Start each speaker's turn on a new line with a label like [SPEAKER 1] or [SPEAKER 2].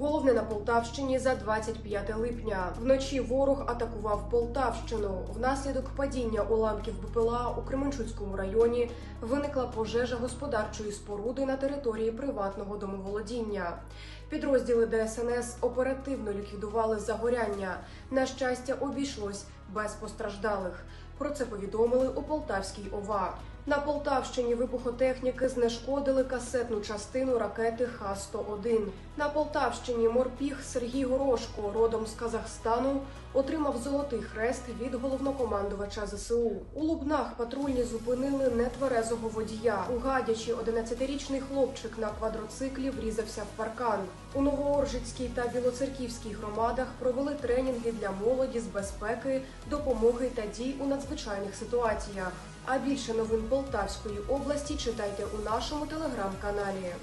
[SPEAKER 1] Головне на Полтавщині за 25 липня. Вночі ворог атакував Полтавщину. Внаслідок падіння уламків БПЛА у Кременчуцькому районі виникла пожежа господарчої споруди на території приватного домоволодіння. Підрозділи ДСНС оперативно ліквідували загоряння. На щастя, обійшлось без постраждалих. Про це повідомили у Полтавській ОВА. На Полтавщині вибухотехніки знешкодили касетну частину ракети Х-101. На Полтавщині морпіг Сергій Горошко, родом з Казахстану, отримав золотий хрест від головнокомандувача ЗСУ. У Лубнах патрульні зупинили нетверезого водія. У Гадячі 11-річний хлопчик на квадроциклі врізався в паркан. У Новооржицькій та Білоцерківській громадах провели тренінги для молоді з безпеки, допомоги та дій у надзвичайних ситуаціях. А більше новин Полтавської області читайте у нашому телеграм-каналі.